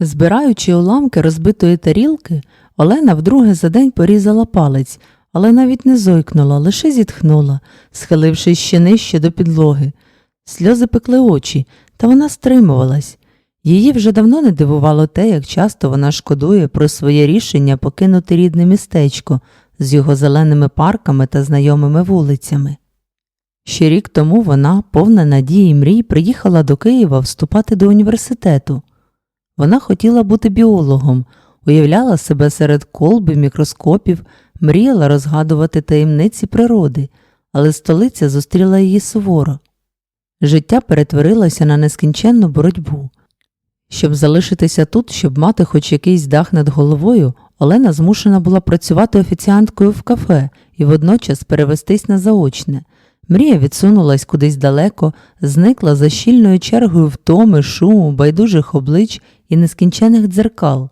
Збираючи уламки розбитої тарілки, Олена вдруге за день порізала палець, але навіть не зойкнула, лише зітхнула, схилившись ще нижче до підлоги. Сльози пекли очі, та вона стримувалась. Її вже давно не дивувало те, як часто вона шкодує про своє рішення покинути рідне містечко з його зеленими парками та знайомими вулицями. Ще рік тому вона, повна надії мрій, приїхала до Києва вступати до університету. Вона хотіла бути біологом, уявляла себе серед колби, мікроскопів, мріяла розгадувати таємниці природи, але столиця зустріла її суворо. Життя перетворилося на нескінченну боротьбу. Щоб залишитися тут, щоб мати хоч якийсь дах над головою, Олена змушена була працювати офіціанткою в кафе і водночас перевестись на заочне. Мрія відсунулась кудись далеко, зникла за щільною чергою втоми, шуму, байдужих облич і нескінчених дзеркал.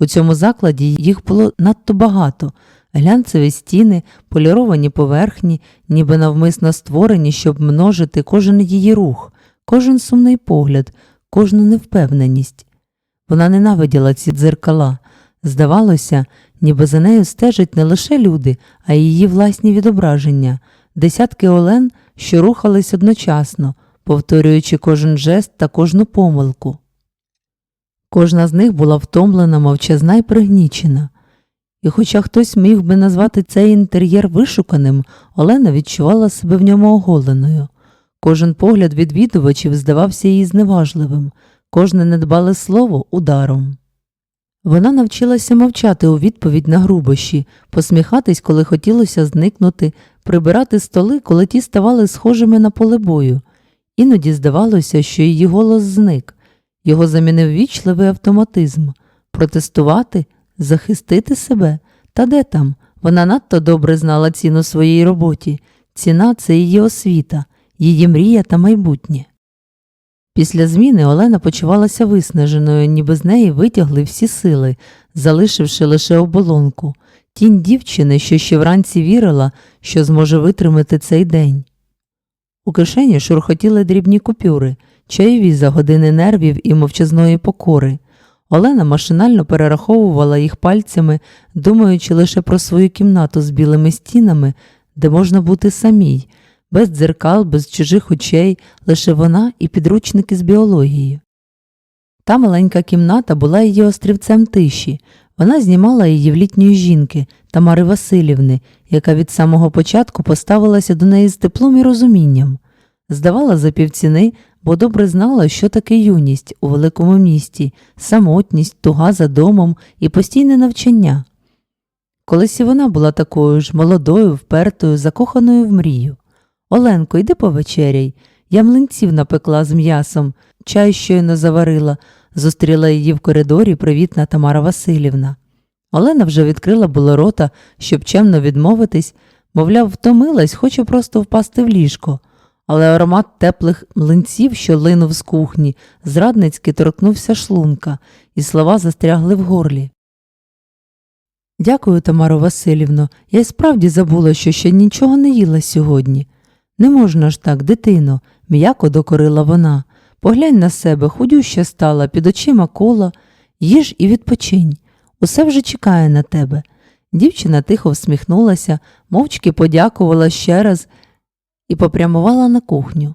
У цьому закладі їх було надто багато глянцеві стіни, поліровані поверхні, ніби навмисно створені, щоб множити кожен її рух, кожен сумний погляд, кожну невпевненість. Вона ненавиділа ці дзеркала. Здавалося, ніби за нею стежать не лише люди, а й її власні відображення, десятки олен, що рухались одночасно, повторюючи кожен жест та кожну помилку. Кожна з них була втомлена, мовчазна й пригнічена. І хоча хтось міг би назвати цей інтер'єр вишуканим, Олена відчувала себе в ньому оголеною. Кожен погляд відвідувачів здавався їй зневажливим, кожне недбале слово ударом. Вона навчилася мовчати у відповідь на грубощі, посміхатись, коли хотілося зникнути, прибирати столи, коли ті ставали схожими на поле бою. Іноді здавалося, що її голос зник, його замінив вічливий автоматизм протестувати, захистити себе. Та де там? Вона надто добре знала ціну своїй роботі. Ціна це її освіта, її мрія та майбутнє. Після зміни Олена почувалася виснаженою, ніби з неї витягли всі сили, залишивши лише оболонку, тінь дівчини, що ще вранці вірила, що зможе витримати цей день. У кишені шурхотіли дрібні купюри, чайові за години нервів і мовчазної покори. Олена машинально перераховувала їх пальцями, думаючи лише про свою кімнату з білими стінами, де можна бути самій, без дзеркал, без чужих очей, лише вона і підручники з біології. Та маленька кімната була її острівцем тиші. Вона знімала її в літньої жінки Тамари Васильівни, яка від самого початку поставилася до неї з теплом і розумінням. Здавала за півціни, бо добре знала, що таке юність у великому місті, самотність, туга за домом і постійне навчання. Колись і вона була такою ж молодою, впертою, закоханою в мрію. Оленко, йди повечеряй. Я млинців напекла з м'ясом, чай щойно заварила, зустріла її в коридорі привітна Тамара Васильівна. Олена вже відкрила було рота, щоб чемно відмовитись, мовляв, втомилась, хоче просто впасти в ліжко. Але аромат теплих млинців, що линув з кухні, зрадницьки торкнувся шлунка, і слова застрягли в горлі. Дякую, Тамаро Васильівно. Я й справді забула, що ще нічого не їла сьогодні. Не можна ж так, дитино, м'яко докорила вона. Поглянь на себе, худюща стала, під очима кола, їж і відпочинь. Усе вже чекає на тебе. Дівчина тихо всміхнулася, мовчки подякувала ще раз і попрямувала на кухню.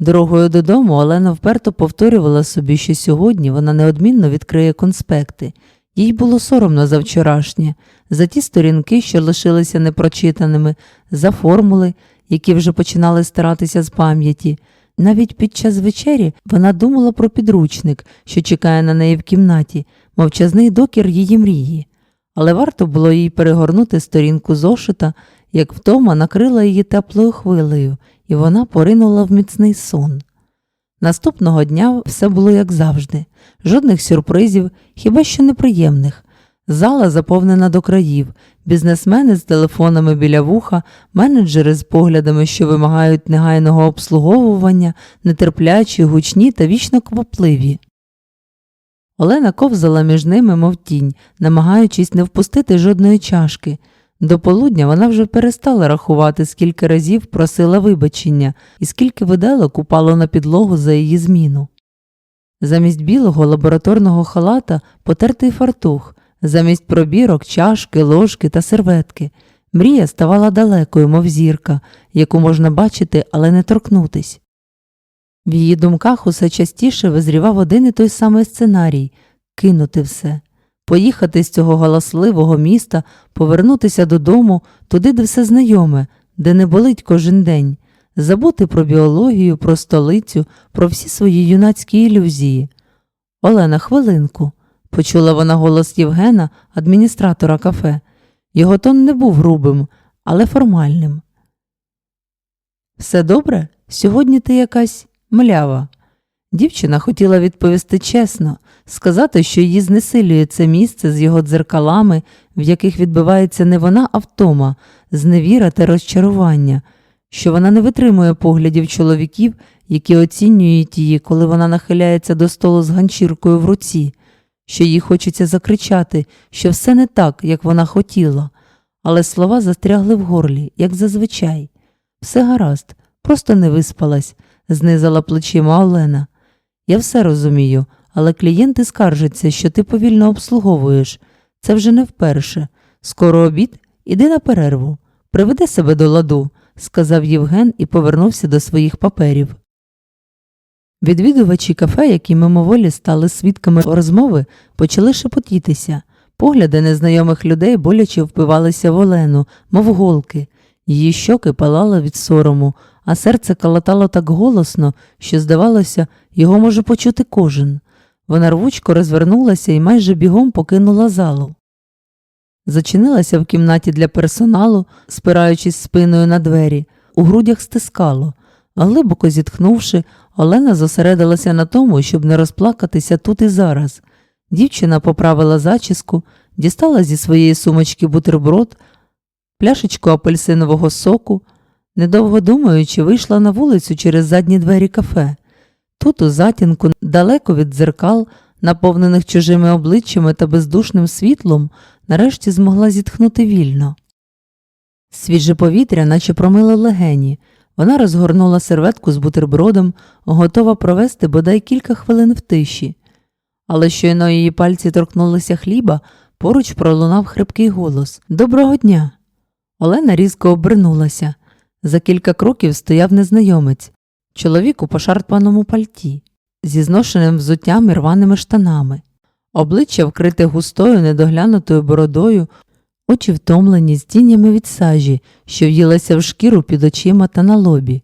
Дорогою додому Олена вперто повторювала собі, що сьогодні вона неодмінно відкриє конспекти. Їй було соромно за вчорашнє, за ті сторінки, що лишилися непрочитаними, за формули, які вже починали старатися з пам'яті. Навіть під час вечері вона думала про підручник, що чекає на неї в кімнаті, мовчазний докір її мрії. Але варто було їй перегорнути сторінку зошита, як втома накрила її теплою хвилею, і вона поринула в міцний сон. Наступного дня все було як завжди, жодних сюрпризів, хіба що неприємних. Зала заповнена до країв, бізнесмени з телефонами біля вуха, менеджери з поглядами, що вимагають негайного обслуговування, нетерплячі, гучні та вічно квапливі. Олена ковзала між ними, мов тінь, намагаючись не впустити жодної чашки. До полудня вона вже перестала рахувати, скільки разів просила вибачення і скільки виделок упало на підлогу за її зміну. Замість білого лабораторного халата потертий фартух, замість пробірок, чашки, ложки та серветки. Мрія ставала далекою, мов зірка, яку можна бачити, але не торкнутись. В її думках усе частіше визрівав один і той самий сценарій кинути все, поїхати з цього галасливого міста, повернутися додому, туди, де все знайоме, де не болить кожен день, забути про біологію, про столицю, про всі свої юнацькі ілюзії. Олена, хвилинку, почула вона голос Євгена, адміністратора кафе. Його тон не був грубим, але формальним. Все добре? Сьогодні ти якась млява. Дівчина хотіла відповісти чесно, сказати, що її знесилює це місце з його дзеркалами, в яких відбивається не вона, а втома, зневіра та розчарування, що вона не витримує поглядів чоловіків, які оцінюють її, коли вона нахиляється до столу з ганчіркою в руці, що їй хочеться закричати, що все не так, як вона хотіла, але слова застрягли в горлі, як зазвичай. Все гаразд, просто не виспалась, знизала плечима Олена. Я все розумію, але клієнти скаржаться, що ти повільно обслуговуєш. Це вже не вперше. Скоро обід, іди на перерву. Приведи себе до ладу, сказав Євген і повернувся до своїх паперів. Відвідувачі кафе, які мимоволі стали свідками розмови, почали шепотітися. Погляди незнайомих людей боляче впивалися в Олену, мов голки. Її щоки палали від сорому, а серце калатало так голосно, що, здавалося, його може почути кожен. Вона рвучко розвернулася і майже бігом покинула залу. Зачинилася в кімнаті для персоналу, спираючись спиною на двері, у грудях стискало. Глибоко зітхнувши, Олена зосередилася на тому, щоб не розплакатися тут і зараз. Дівчина поправила зачіску, дістала зі своєї сумочки бутерброд, пляшечку апельсинового соку, недовго думаючи, вийшла на вулицю через задні двері кафе. Тут, у затінку, далеко від дзеркал, наповнених чужими обличчями та бездушним світлом, нарешті змогла зітхнути вільно. Свіже повітря, наче промило легені. Вона розгорнула серветку з бутербродом, готова провести бодай кілька хвилин в тиші. Але щойно її пальці торкнулися хліба, поруч пролунав хрипкий голос Доброго дня. Олена різко обернулася. За кілька кроків стояв незнайомець, чоловік у пошарпаному пальті, зі зношеним взуттям і рваними штанами, обличчя вкрите густою недоглянутою бородою, очі втомлені з тінями від сажі, що в'їлася в шкіру під очима та на лобі.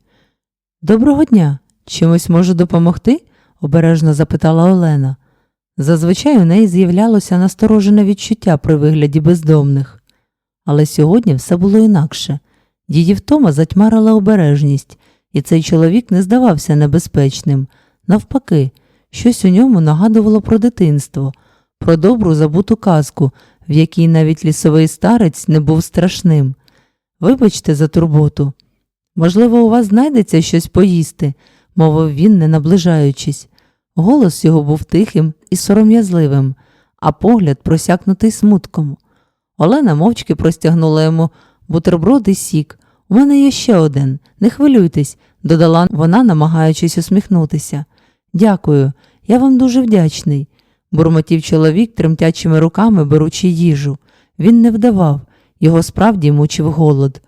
Доброго дня. Чимось можу допомогти? обережно запитала Олена. Зазвичай у неї з'являлося насторожене відчуття при вигляді бездомних. Але сьогодні все було інакше. Її втома затьмарила обережність, і цей чоловік не здавався небезпечним. Навпаки, щось у ньому нагадувало про дитинство, про добру забуту казку, в якій навіть лісовий старець не був страшним. Вибачте за турботу. Можливо, у вас знайдеться щось поїсти, мовив він, не наближаючись. Голос його був тихим і сором'язливим, а погляд просякнутий смутком. Олена мовчки простягнула йому бутерброд і сік. У мене є ще один. Не хвилюйтесь, додала вона, намагаючись усміхнутися. Дякую, я вам дуже вдячний, бурмотів чоловік тремтячими руками беручи їжу. Він не вдавав, його справді мучив голод.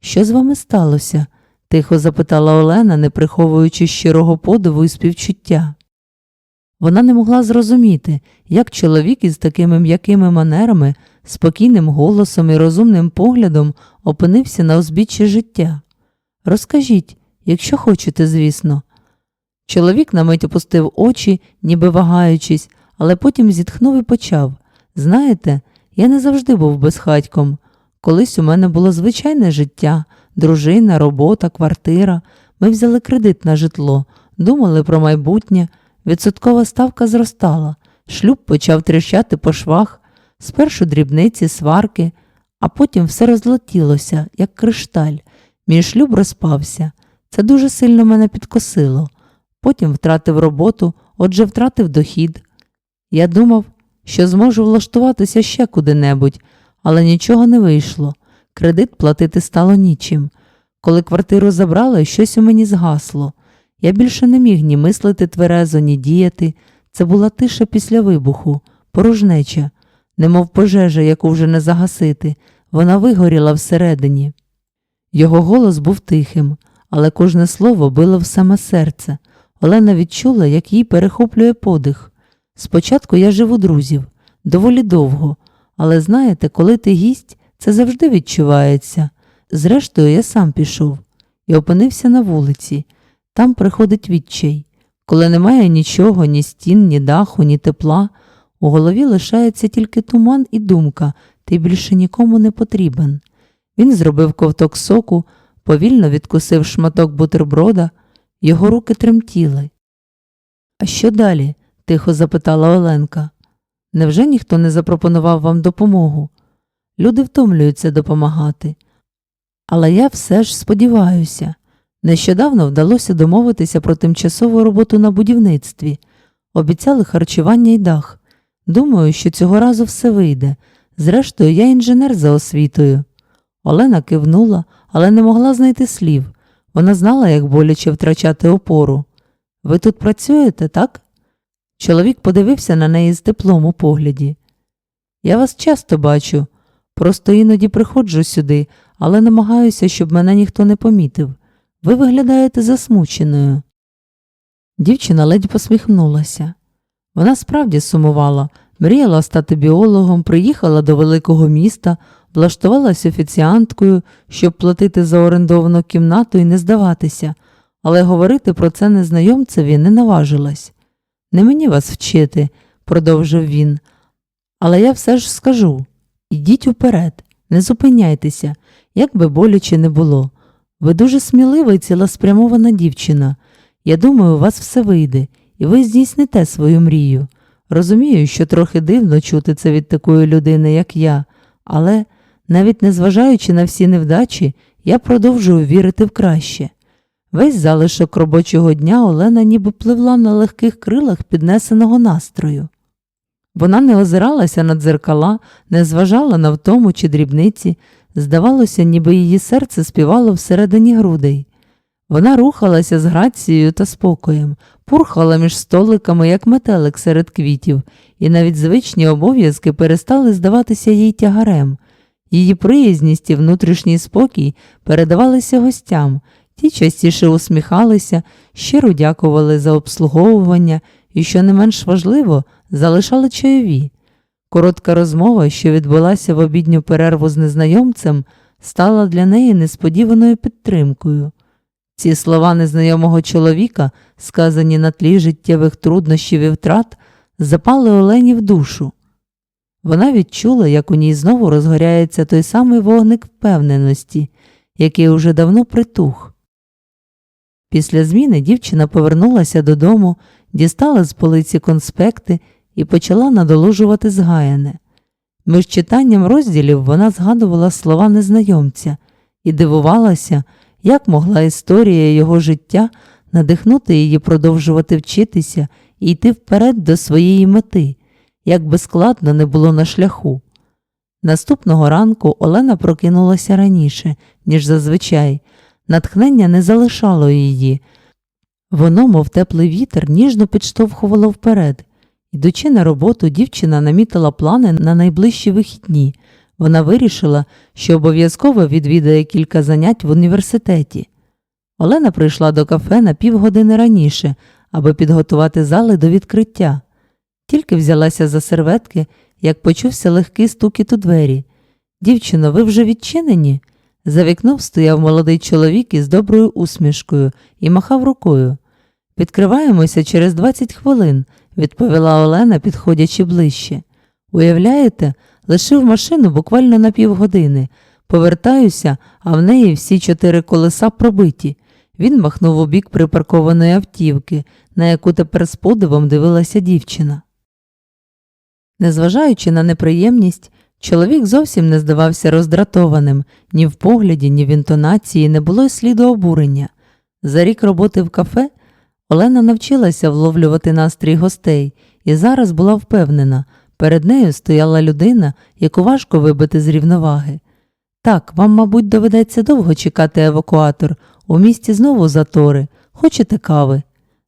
Що з вами сталося? тихо запитала Олена, не приховуючи щирого подиву і співчуття. Вона не могла зрозуміти, як чоловік із такими м'якими манерами, спокійним голосом і розумним поглядом опинився на узбіччі життя. Розкажіть, якщо хочете, звісно. Чоловік на мить опустив очі, ніби вагаючись, але потім зітхнув і почав. Знаєте, я не завжди був безхатьком. Колись у мене було звичайне життя, дружина, робота, квартира. Ми взяли кредит на житло, думали про майбутнє. Відсоткова ставка зростала, шлюб почав тріщати по швах, спершу дрібниці, сварки, а потім все розлетілося, як кришталь. Мій шлюб розпався. Це дуже сильно мене підкосило. Потім втратив роботу, отже, втратив дохід. Я думав, що зможу влаштуватися ще куди-небудь, але нічого не вийшло. Кредит платити стало нічим. Коли квартиру забрали, щось у мені згасло. Я більше не міг ні мислити тверезо, ні діяти. Це була тиша після вибуху, порожнеча, немов пожежа, яку вже не загасити, вона вигоріла всередині. Його голос був тихим, але кожне слово било в саме серце. Олена відчула, як їй перехоплює подих. Спочатку я жив у друзів, доволі довго, але знаєте, коли ти гість, це завжди відчувається. Зрештою, я сам пішов і опинився на вулиці. Там приходить відчай. Коли немає нічого, ні стін, ні даху, ні тепла, у голові лишається тільки туман і думка, ти більше нікому не потрібен. Він зробив ковток соку, повільно відкусив шматок бутерброда, його руки тремтіли. А що далі? тихо запитала Оленка. Невже ніхто не запропонував вам допомогу? Люди втомлюються допомагати. Але я все ж сподіваюся. Нещодавно вдалося домовитися про тимчасову роботу на будівництві. Обіцяли харчування і дах. Думаю, що цього разу все вийде. Зрештою, я інженер за освітою. Олена кивнула, але не могла знайти слів. Вона знала, як боляче втрачати опору. Ви тут працюєте, так? Чоловік подивився на неї з теплом у погляді. Я вас часто бачу, просто іноді приходжу сюди, але намагаюся, щоб мене ніхто не помітив. Ви виглядаєте засмученою. Дівчина ледь посміхнулася. Вона справді сумувала, мріяла стати біологом, приїхала до великого міста, влаштувалась офіціанткою, щоб платити за орендовану кімнату і не здаватися, але говорити про це незнайомцеві не наважилась. Не мені вас вчити, продовжив він, але я все ж скажу ідіть уперед, не зупиняйтеся, як би боляче не було. Ви дуже смілива і цілеспрямована дівчина. Я думаю, у вас все вийде, і ви здійсните свою мрію. Розумію, що трохи дивно чути це від такої людини, як я, але, навіть незважаючи на всі невдачі, я продовжую вірити в краще. Весь залишок робочого дня Олена ніби пливла на легких крилах піднесеного настрою. Вона не озиралася на дзеркала, не зважала на втому чи дрібниці, здавалося, ніби її серце співало всередині грудей. Вона рухалася з грацією та спокоєм, пурхала між столиками, як метелик серед квітів, і навіть звичні обов'язки перестали здаватися їй тягарем. Її приязність і внутрішній спокій передавалися гостям, ті частіше усміхалися, щиро дякували за обслуговування і, що не менш важливо, залишали чайові. Коротка розмова, що відбулася в обідню перерву з незнайомцем, стала для неї несподіваною підтримкою. Ці слова незнайомого чоловіка, сказані на тлі життєвих труднощів і втрат, запали Олені в душу. Вона відчула, як у ній знову розгоряється той самий вогник впевненості, який уже давно притух. Після зміни дівчина повернулася додому, дістала з полиці конспекти і почала надолужувати згаяне. Між читанням розділів вона згадувала слова незнайомця і дивувалася, як могла історія його життя надихнути її продовжувати вчитися і йти вперед до своєї мети, як би складно не було на шляху. Наступного ранку Олена прокинулася раніше, ніж зазвичай. Натхнення не залишало її. Воно, мов теплий вітер, ніжно підштовхувало вперед. Йдучи на роботу, дівчина намітила плани на найближчі вихідні. Вона вирішила, що обов'язково відвідає кілька занять в університеті. Олена прийшла до кафе на півгодини раніше, аби підготувати зали до відкриття. Тільки взялася за серветки, як почувся легкий стукіт у двері. Дівчино, ви вже відчинені? За вікном стояв молодий чоловік із доброю усмішкою і махав рукою. Відкриваємося через 20 хвилин, відповіла Олена, підходячи ближче. Уявляєте, лишив машину буквально на півгодини. Повертаюся, а в неї всі чотири колеса пробиті. Він махнув у бік припаркованої автівки, на яку тепер з подивом дивилася дівчина. Незважаючи на неприємність, чоловік зовсім не здавався роздратованим ні в погляді, ні в інтонації не було й сліду обурення. За рік роботи в кафе Олена навчилася вловлювати настрій гостей і зараз була впевнена, перед нею стояла людина, яку важко вибити з рівноваги. Так, вам, мабуть, доведеться довго чекати евакуатор. У місті знову затори. Хочете кави?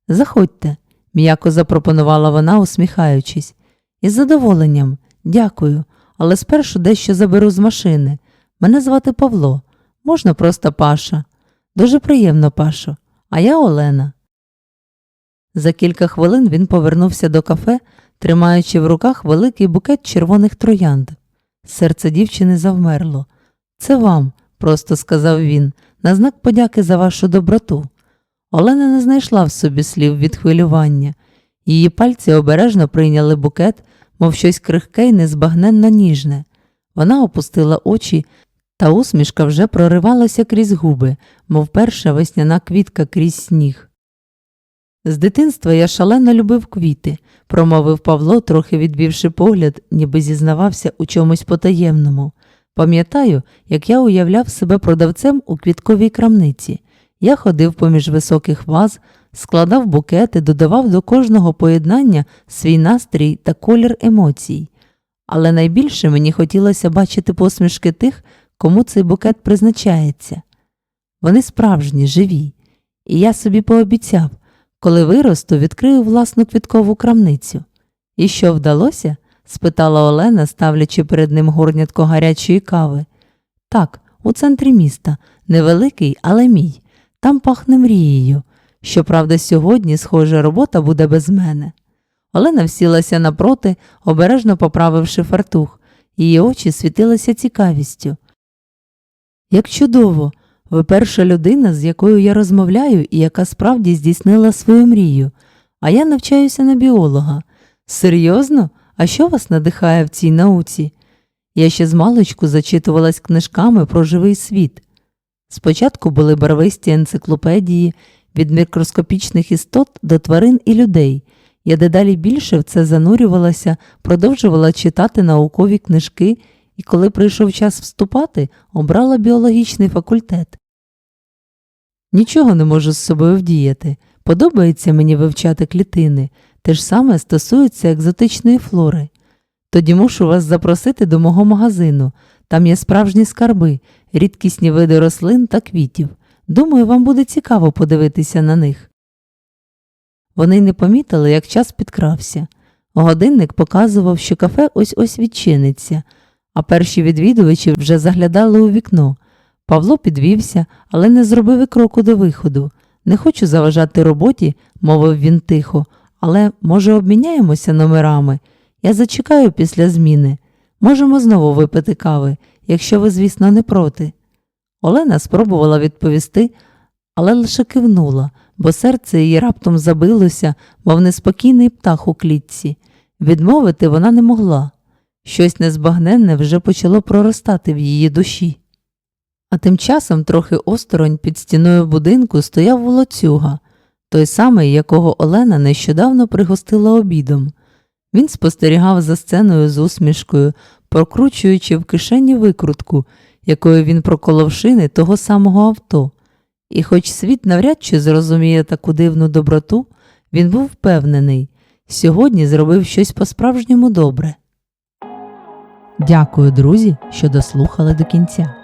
Заходьте. м'яко запропонувала вона, усміхаючись. Із задоволенням, дякую, але спершу дещо заберу з машини. Мене звати Павло, можна просто Паша. Дуже приємно, Пашо, а я Олена. За кілька хвилин він повернувся до кафе, тримаючи в руках великий букет червоних троянд. Серце дівчини завмерло. Це вам, просто сказав він, на знак подяки за вашу доброту. Олена не знайшла в собі слів від хвилювання. Її пальці обережно прийняли букет, мов щось крихке й незбагненно ніжне. Вона опустила очі, та усмішка вже проривалася крізь губи, мов перша весняна квітка крізь сніг. З дитинства я шалено любив квіти, промовив Павло, трохи відвівши погляд, ніби зізнавався у чомусь потаємному. Пам'ятаю, як я уявляв себе продавцем у квітковій крамниці. Я ходив поміж високих ваз, складав букети, додавав до кожного поєднання свій настрій та колір емоцій. Але найбільше мені хотілося бачити посмішки тих, кому цей букет призначається. Вони справжні, живі, і я собі пообіцяв, коли виросту, відкрию власну квіткову крамницю. І що вдалося? спитала Олена, ставлячи перед ним горнятко гарячої кави. Так, у центрі міста, невеликий, але мій. Там пахне мрією. Щоправда, сьогодні, схоже, робота буде без мене. Олена всілася напроти, обережно поправивши фартух. Її очі світилися цікавістю. Як чудово! Ви перша людина, з якою я розмовляю і яка справді здійснила свою мрію, а я навчаюся на біолога. Серйозно? А що вас надихає в цій науці? Я ще з маличку зачитувалась книжками про живий світ. Спочатку були барвисті енциклопедії від мікроскопічних істот до тварин і людей. Я дедалі більше в це занурювалася, продовжувала читати наукові книжки і, коли прийшов час вступати, обрала біологічний факультет. Нічого не можу з собою вдіяти. Подобається мені вивчати клітини, те ж саме стосується екзотичної флори. Тоді мушу вас запросити до мого магазину. Там є справжні скарби, рідкісні види рослин та квітів. Думаю, вам буде цікаво подивитися на них. Вони не помітили, як час підкрався. Годинник показував, що кафе ось ось відчиниться, а перші відвідувачі вже заглядали у вікно. Павло підвівся, але не зробив і кроку до виходу. Не хочу заважати роботі, мовив він тихо, але, може, обміняємося номерами. Я зачекаю після зміни. Можемо знову випити кави, якщо ви, звісно, не проти. Олена спробувала відповісти, але лише кивнула, бо серце її раптом забилося, мов неспокійний птах у клітці. Відмовити вона не могла. Щось незбагненне вже почало проростати в її душі. А тим часом трохи осторонь під стіною будинку стояв волоцюга, той самий, якого Олена нещодавно пригостила обідом. Він спостерігав за сценою з усмішкою, прокручуючи в кишені викрутку, якою він проколов шини того самого авто. І хоч світ навряд чи зрозуміє таку дивну доброту, він був впевнений, сьогодні зробив щось по-справжньому добре. Дякую, друзі, що дослухали до кінця.